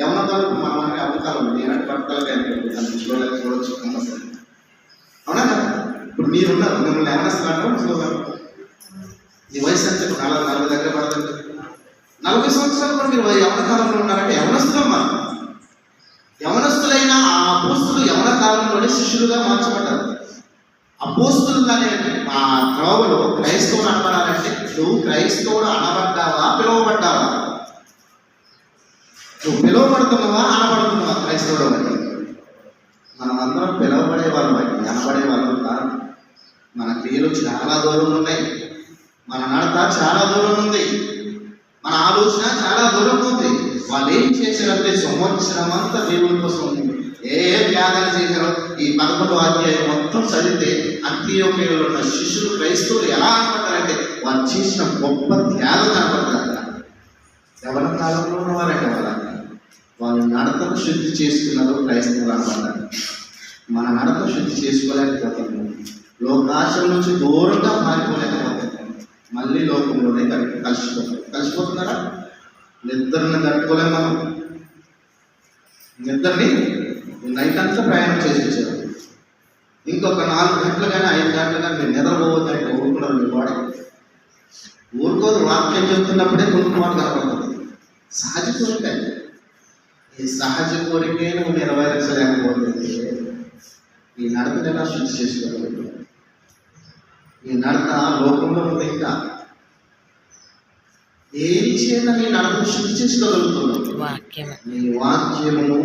యవన కాలం మన మన యవన కాలం నేనంటే పట్టుకోవాలి కానీ చూడలేదు చూడొచ్చు కంపల్సరీ అవునా కదా? ఇప్పుడు మీరున్నారు. మిమ్మల్ని ఎవరిస్తున్నారు ముసలి మీ వయసు అంటే ఇప్పుడు నలభై నలభై దగ్గర పడదండి. నలభై సంవత్సరాలు కూడా మీరు యవన కాలంలో ఉన్నారంటే యవనస్తులమ్మా యవనస్తులైన ఆ అపోస్తులు యవన కాలంలోనే శిష్యులుగా మార్చబడ్డారు. అపోస్తులు అనే ఆ త్రోవలో క్రైస్తవుడు అనబడాలంటే నువ్వు క్రైస్తవుడు అనబడ్డావా? పిలువబడ్డావా? నువ్వు పిలువబడుతున్నావా అనబడుతున్నావా? క్రైస్తవుడు బట్టి మనం అందరం పిలువబడే వాళ్ళం బట్టి అనబడే వాళ్ళం కాదు. మన క్రియలు చాలా దూరం ఉన్నాయి. మన నడత చాలా దూరం ఉంది. మన ఆలోచన చాలా దూరం ఉంది. వాళ్ళు ఏం చేశారంటే సంవత్సరం అంతా దేవుని కోసం ఏ ఏ త్యాగాలు చేశారో ఈ పదకొండు అధ్యాయం మొత్తం చదివితే అంత్యోపయోగంలో ఉన్న శిష్యులు క్రైస్తవులు ఎలా అనబడ్డారంటే వాళ్ళు చేసిన గొప్ప త్యాగం కనబడతారు ఎవరి కాలంలో ఉన్నవారంటే వాళ్ళ వాళ్ళు నడతను శుద్ధి చేసుకున్నారు క్రైస్తవులు మన నడత శుద్ధి చేసుకోలేకపోతున్నాం లోకాశం నుంచి దూరంగా మారిపోలేకపోతున్నాం మళ్ళీ లోకంలోనే కలిపి కలిసిపోతాం. కలిసిపోతున్నారా? నిద్రని కట్టుకోలేము మనం. నిద్రని నైట్ అంతా ప్రయాణం చేసేసారు ఇంకొక నాలుగు గంటలు కానీ ఐదు గంటలు కానీ మీరు నిద్రపోవద్దంటే ఊరుకున్నారు మీ వాడు ఊరుకోదు వాక్యం చెప్తున్నప్పుడే కొనుక్కోవాలి కనబడుతుంది సహజ కోరిక ఈ సహజ కోరికే నువ్వు నెరవేర్చలేకపోతే ఈ నడకను ఎలా శుద్ధి చేసుకోగలుగుతావు? ఈ నడక లోకంలో ఉంది ఇంకా. ఏది చేత నీ నడకను శుద్ధి చేసుకోగలుగుతున్నావు నీ వాక్యమును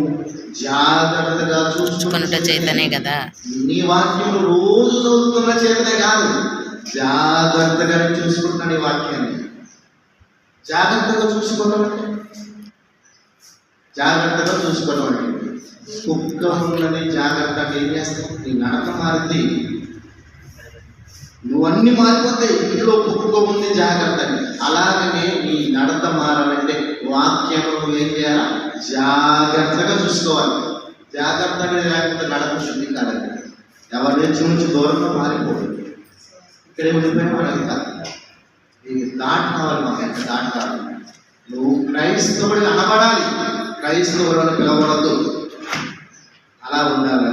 జాగ్రత్తగా చూసుకుంటూ కొనుట చేతనే కదా. నీ వాక్యము రోజు చదువుతున్న చేతనే కాదు. జాగ్రత్తగా చూసుకుంటున్నా నీ వాక్యాన్ని. జాగ్రత్తగా చూసుకోవడం అంటే? జాగ్రత్తగా చూసుకోవడం అంటే కుక్క ఉన్నది జాగ్రత్తగా ఏం చేస్తావు? నీ నడక మారింది నువ్వన్నీ మారిపోతాయి. ఇంట్లో కుక్క ఉంది జాగ్రత్త. అలాగనే నీ నడత మారాలంటే వాక్యం ఏం చేయాలా? జాగ్రత్తగా చూసుకోవాలి. జాగ్రత్తగా లేకపోతే నడక శుద్ధి కాదండి ఎవరి నుంచి నుంచి దూరంగా మారిపోదు. ఇక్కడే ఉండిపోయిన వాళ్ళకి కాదు. ఇది దాట్ కావాలి మాకు దాట్ కావాలి నువ్వు క్రైస్తవుడి అనబడాలి. క్రైస్తవుడు అని పిలవడద్దు అలా ఉండాలి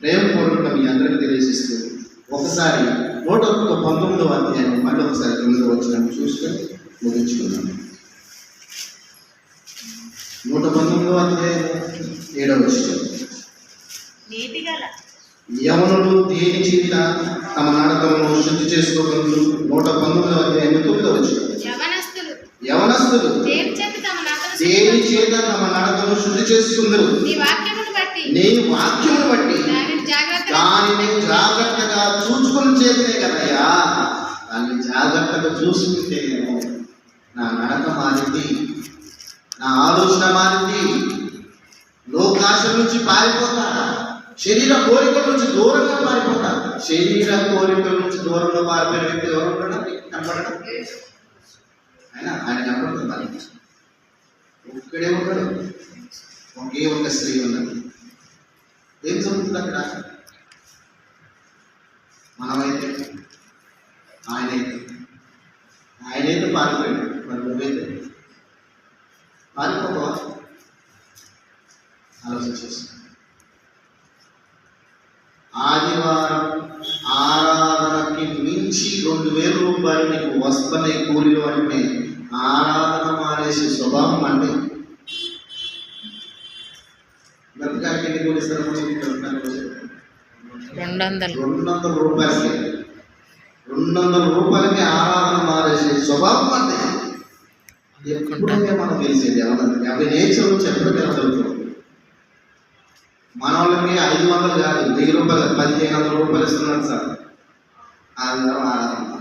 ప్రేమపూర్వకంగా మీ అందరికీ తెలియజేస్తూ ఒకసారి నూట ఒక్క పంతొమ్మిదవ అధ్యాయం మళ్ళీ ఒకసారి తొమ్మిదో వచ్చిన చూసుకొని ముగించుకున్నాం నూట పంతొమ్మిదవ అధ్యాయం ఏడవ విషయం యవనులు దేని చేత తమ నడకలను శుద్ధి చేసుకోగలరు? నూట పంతొమ్మిదవ అధ్యాయం తొమ్మిదవ విషయం యవనస్తులు దేని చేత తమ నడకను దేని చేత తమ నడకను శుద్ధి చేసుకుందరు. నీ వాక్యమును బట్టి నేను వాక్యమును బట్టి దానిని జాగ్రత్తగా దానిని జాగ్రత్తగా చూసుకుని చేతనే కదయ్యా దాన్ని జాగ్రత్తగా చూసుకుంటే నా నడక మారింది నా ఆలోచన మారింది. లోకాశ నుంచి పారిపోతా శరీర కోరికల నుంచి దూరంగా పారిపోతా. శరీర కోరికల నుంచి దూరంగా పారిపోయిన వ్యక్తి ఎవరు ఉండడం? కనపడడం? ఆయన ఆయన కనపడుతుంది ఒక్కడే ఉన్నాడు ఒకే ఒక స్త్రీ ఉన్నది ఏం జరుగుతుంది అక్కడ? మనమైతే ఆయనైతే. ఆయనైతే పారిపోయాడు. మరి నువ్వైతే? పారిపోవా ఆలోచన చేసుకో ఆదివారం ఆరాధనకి మించి రెండు వేల రూపాయలు నీకు వస్తున్నాయి కూలీలు అంటే మానేసే స్వభావం అంటే? బ్రతకానికి ఎన్ని ఇస్తారు రెండు వందలు రెండు వందల రూపాయలకి రెండు వందల రూపాయలకి ఆరాధన మారేసే స్వభావం అంటే ఎప్పుడైతే మనం తెలిసేది. ఎవరి నేచర్ చెప్పడం జరుగుతుంది మన వాళ్ళకి ఐదు వందలు కాదు వెయ్యి రూపాయలు పదిహేను వందల రూపాయలు ఇస్తున్నాడు సార్. ఆరాధన.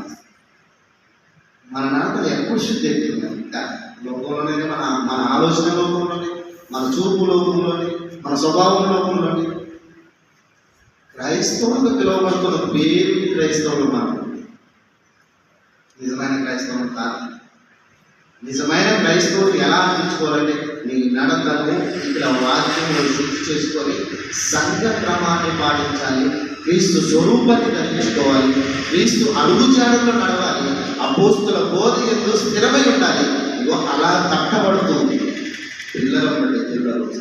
మన నడకలు ఎప్పుడు శుద్ధి అవుతుంది ఇంకా లోకంలోనే మన మన ఆలోచన లోకంలోనే మన చూపు లోకంలోనే మన స్వభావం లోకంలోనే. క్రైస్తవులకు పిలువబడుతున్న పేరు క్రైస్తవులు మనం. నిజమైన క్రైస్తవులు కాదు. నిజమైన క్రైస్తవులు ఎలా అందించుకోవాలంటే నీ నడతను ఇక్కడ వాక్యంలో శుద్ధి చేసుకొని సంఘ క్రమాన్ని పాటించాలి. క్రీస్తు స్వరూపాన్ని తగ్గించుకోవాలి క్రీస్తు అడుగుజాడల్లో నడవాలి. అపోస్తుల బోధ ఎందు స్థిరమై ఉండాలి. ఇగో అలా కట్టబడుతుంది. పిల్లలు ఉన్నట్లయితే ఎదురు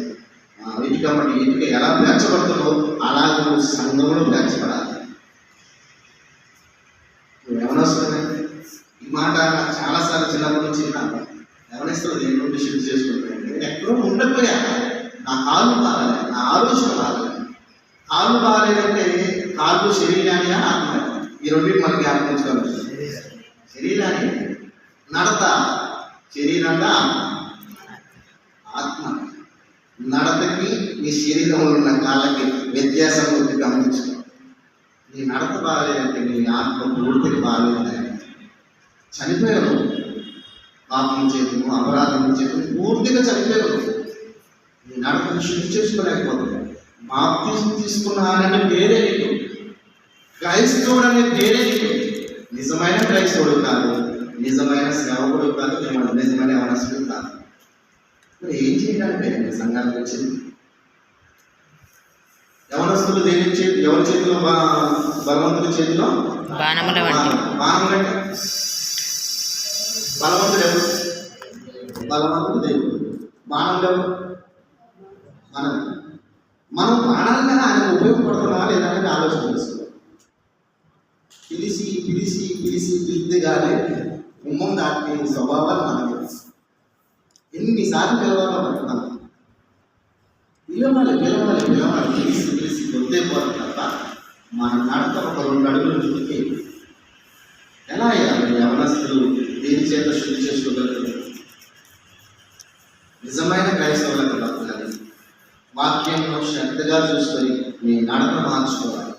ఇటుక ఇటుక ఎలా పేర్చబడుతుందో అలా నువ్వు సంఘంలో పేర్చబడాలి. నువ్వు ఈ మాట చాలాసార్లు చిన్నప్పటి నుంచి విన్నాను. యవనస్తులు నేను నుండి చేసుకుంటాను. నేను ఎక్కడో ఉండకపోయా నా కాళ్ళు బాగాలి నా ఆలోచన బాగాలి కాళ్ళు బాగాలేదంటే కాళ్ళు శరీరాన్ని ఆత్మ ఈ రెండింటి మనకి జ్ఞాపకం శరీరాన్ని నడత. శరీరంగా ఆత్మ. నడతకి నీ శరీరంలో ఉన్న కాళ్ళకి వ్యత్యాసం ఉంది గమనించుకో నీ నడత బాగాలేదంటే నీ ఆత్మ పూర్తికి బాగాలేదని చనిపోయావు. పాపం చేతులు అపరాధం చేతులు పూర్తిగా చనిపోయావు. నీ నడతను శుద్ధి చేసుకోలేకపోతుంది బాప్తి తీసుకున్నానని పేరే నీకు. క్రైస్తవుడు అనే పేరే నీకు. నిజమైన క్రైస్తవుడు కాదు నిజమైన సేవకుడు కాదు నిజమైన నిజమైన యవనస్తుడు కాదు. మరి ఏం చేయడానికి సంఘానికి వచ్చింది యవనస్తులు దేని చేతి ఎవరి చేతిలో బలవంతుడి చేతిలో? బాణముల వంటి. బలవంతుడు ఎవరు? బలవంతుడు దేవుడు. బాణములు ఎవరు? మనం మనం బాణాలుగా ఆయన ఉపయోగపడుతున్నావా లేదా అనేది ఆలోచన చేసుకోవాలి. పిలిచి పిలిచి పిలిచి పిలిస్తే కానీ ఉమ్మం దాటి స్వభావాలు మనకు తెలుసు. ఎన్నిసార్లు పిలవాలో మనకు మనం పిలవాలి పిలవాలి పిలవాలి పిలిచి పిలిచి కొద్దే పోవాలి తప్ప మన నడత ఒక రెండు అడుగులు ముందుకి. ఎలా అయ్యాలి యవనస్తులు దేని చేత శుద్ధి చేసుకోగలరు? నిజమైన క్రైస్తవులకు బతకాలి వాక్యంలో శ్రద్ధగా చూసుకొని మీ నడత మార్చుకోవాలి.